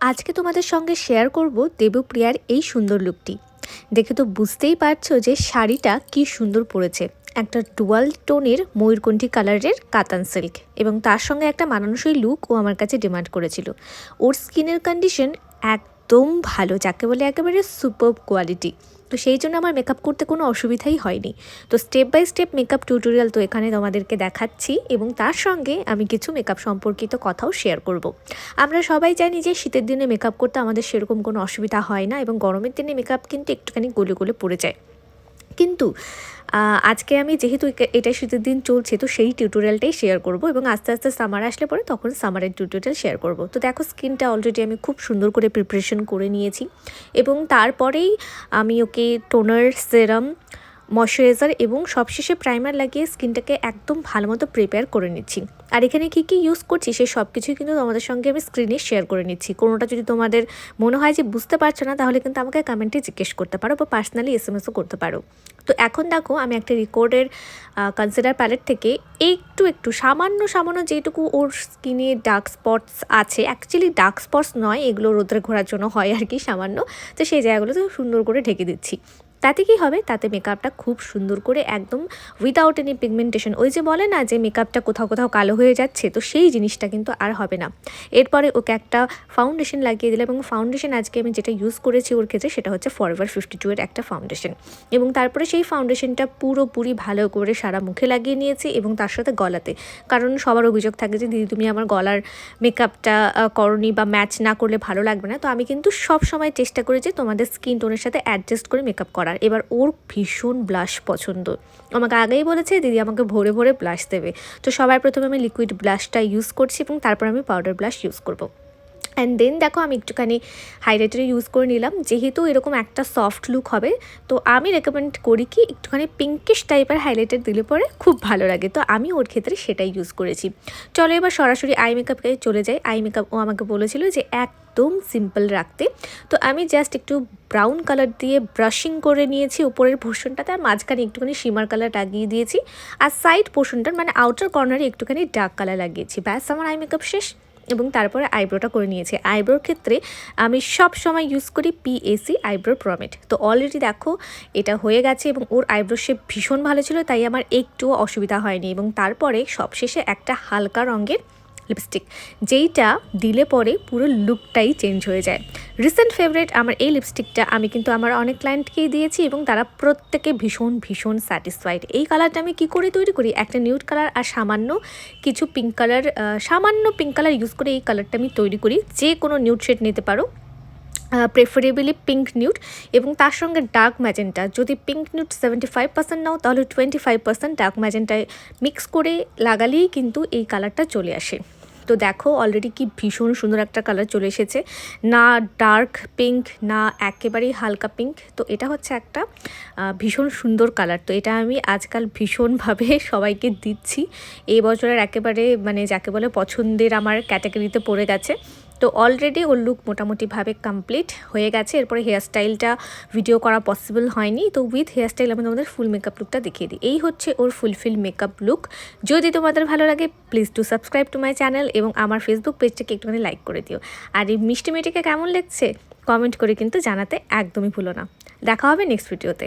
আজকে তোমাদের সঙ্গে শেয়ার করব দেবপ্রিয়ার এই সুন্দর লুকটি দেখে তো বুঝতেই পারছ যে শাড়িটা কি সুন্দর পড়েছে একটা ডুয়াল টোনের ময়ূরকণ্ঠী কালারের কাতান সিল্ক এবং তার সঙ্গে একটা মানানসই লুক ও আমার কাছে ডিমান্ড করেছিল। ওর স্কিনের কন্ডিশন একদম ভালো, যাকে বলে একেবারে সুপার কোয়ালিটি তো সেই জন্য আমার মেকআপ করতে কোনো অসুবিধাই হয়নি। তো step by step makeup tutorial তো এখানে তোমাদেরকে দেখাচ্ছি এবং তার সঙ্গে আমি কিছু মেকআপ সম্পর্কিত কথাও শেয়ার করব। আমরা সবাই জানি যে শীতের দিনে মেকআপ করতে আমাদের সেরকম কোনো অসুবিধা হয় না এবং গরমের দিনে মেকআপ কিন্তু একটুখানি গলে গলে পড়ে যায়। কিন্তু আজকে আমি যেহেতু এটা শীতের দিন চলছে, তো সেই টিউটোরিয়ালটাই শেয়ার করব এবং আস্তে আস্তে সামার আসলে পরে তখন সামারের টিউটোরিয়াল শেয়ার করব। তো দেখো স্কিনটা অলরেডি আমি খুব সুন্দর করে প্রিপারেশন করে নিয়েছি এবং তারপরেই আমি ওকে টোনার সেরাম ময়শ্চারাইজার এবং সবশেষে প্রাইমার লাগিয়ে স্কিনটাকে একদম ভালো মতো প্রিপেয়ার করে নিচ্ছি। আর এখানে কী কী ইউজ করছি সে সব কিছুই কিন্তু তোমাদের সঙ্গে আমি স্ক্রিনে শেয়ার করে নিচ্ছি। কোনোটা যদি তোমাদের মনে হয় যে বুঝতে পারছ না, তাহলে কিন্তু আমাকে কমেন্টে জিজ্ঞেস করতে পারো বা পার্সোনালি এস এম এসও করতে পারো। তো এখন দেখো, আমি একটা রেকর্ডের কনসিডার প্যালেট থেকে একটু একটু, সামান্য সামান্য যেটুকু ওর স্কিনে ডার্ক স্পটস আছে অ্যাকচুয়ালি ডার্ক স্পটস নয়, এগুলো রোদ্রে ঘোরার জন্য হয় আর কি সামান্য। তো সেই জায়গাগুলোতে সুন্দর করে ঢেকে দিচ্ছি। তাতে কি হবে? তাতে মেকআপটা খুব সুন্দর করে একদম উইদাউট এনি পিগমেন্টেশন ওই যে বলে না যে মেকআপটা কোথাও কোথাও কালো হয়ে যাচ্ছে, তো সেই জিনিসটা কিন্তু আর হবে না। এরপরে ওকে একটা ফাউন্ডেশন লাগিয়ে দিলাম এবং ফাউন্ডেশন আজকে আমি যেটা ইউজ করেছি ওর ক্ষেত্রে সেটা হচ্ছে ফরএভার ফিফটি টু এর একটা ফাউন্ডেশন এবং তারপরে সেই ফাউন্ডেশনটা পুরোপুরি ভালো করে সারা মুখে লাগিয়ে নিয়েছি এবং তার সাথে গলাতে। কারণ সবার অভিযোগ থাকে যে, দিদি, তুমি আমার গলার মেকআপটা করনি বা ম্যাচ না করলে ভালো লাগবে না। তো আমি কিন্তু সব সময় চেষ্টা করেছি তোমাদের স্কিন টোনের সাথে অ্যাডজাস্ট করে মেকআপ করার। এবার ওর ভীষণ ব্লাশ পছন্দ। আমাকে আগেই বলেছে, দিদি আমাকে ভরে ভরে ব্লাশ দেবে। তো সবার প্রথমে আমি লিকুইড ব্লাশটা ইউজ করছি এবং তারপর আমি পাউডার ব্লাশ ইউজ করব। অ্যান্ড দেন দেখো আমি একটুখানি হাইলাইটার ইউজ করে নিলাম। যেহেতু এরকম একটা সফট লুক হবে, তো আমি রেকমেন্ড করি কি একটুখানি পিঙ্কিশ টাইপের হাইলাইটার দিলে পরে খুব ভালো লাগে। তো আমি ওর ক্ষেত্রে সেটাই ইউজ করেছি। চলো এবার সরাসরি আই মেকআপকে চলে যাই। আই মেকআপ ও আমাকে বলেছিল যে একদম সিম্পল রাখতে। তো আমি জাস্ট একটু ব্রাউন কালার দিয়ে ব্রাশিং করে নিয়েছি উপরের পোর্শনটাতে আর মাঝখানে একটুখানি শিমার কালার লাগিয়ে দিয়েছি। আর সাইড পোর্শনটার মানে আউটার কর্নারে একটুখানি ডার্ক কালার লাগিয়েছি। ব্যাস, আমার আই মেকআপ শেষ। এবং তারপরে আইব্রোটা করে নিয়েছি। আইব্রোর ক্ষেত্রে আমি সব সময় ইউজ করি পিএসি আইব্রো প্রমেট তো অলরেডি দেখো, এটা হয়ে গেছে এবং ওর আইব্রো শেপ ভীষণ ভালো ছিল, তাই আমার একটুও অসুবিধা হয়নি। এবং তারপরে সবশেষে একটা হালকা রঙের লিপস্টিক যেইটা দিলে পরে পুরো লুকটাই চেঞ্জ হয়ে যায়। রিসেন্ট ফেভারেট আমার এই লিপস্টিকটা আমি কিন্তু আমার অনেক ক্লায়েন্টকেই দিয়েছি এবং তারা প্রত্যেকে ভীষণ ভীষণ স্যাটিসফাইড এই কালারটা আমি কি করে তৈরি করি? একটা নিউড কালার আর সামান্য কিছু পিঙ্ক কালার সামান্য পিঙ্ক কালার ইউজ করে এই কালারটা আমি তৈরি করি। যে কোনো নিউড শেড নিতে পারো প্রেফারেবলি পিঙ্ক নিউড এবং তার সঙ্গে ডার্ক ম্যাজেন্টা যদি pink nude seventy five percent নাও, তাহলে টোয়েন্টি ফাইভ পার্সেন্ট ডার্ক ম্যাজেন্টায় মিক্স করে লাগালেই কিন্তু এই কালারটা চলে আসে। তো দেখো অলরেডি কি ভীষণ সুন্দর একটা কালার চলে এসেছে। না ডার্ক পিঙ্ক না একেবারেই হালকা পিঙ্ক তো এটা হচ্ছে একটা ভীষণ সুন্দর কালার তো এটা আমি আজকাল ভীষণভাবে সবাইকে দিচ্ছি। এই বছরের একেবারে মানে যাকে বলে পছন্দের আমার ক্যাটাগরিতে পড়ে গেছে। তো অলরেডি ওর লুক মোটামুটিভাবে কমপ্লিট হয়ে গেছে। এরপরে হেয়ারস্টাইলটা ভিডিও করা পসিবল হয়নি। তো উইথ হেয়ারস্টাইল আমি তোমাদের ফুল মেকআপ লুকটা দেখিয়ে দিই। এই হচ্ছে ওর ফুলফিল মেকআপ লুক যদি তোমাদের ভালো লাগে please to subscribe to my channel এবং আমার ফেসবুক পেজটাকে একটুখানি লাইক করে দিও। আর এই মিষ্টি মেয়েটিকে কেমন লাগছে কমেন্ট করে কিন্তু জানাতে একদমই ভুলো না। দেখা হবে নেক্সট ভিডিওতে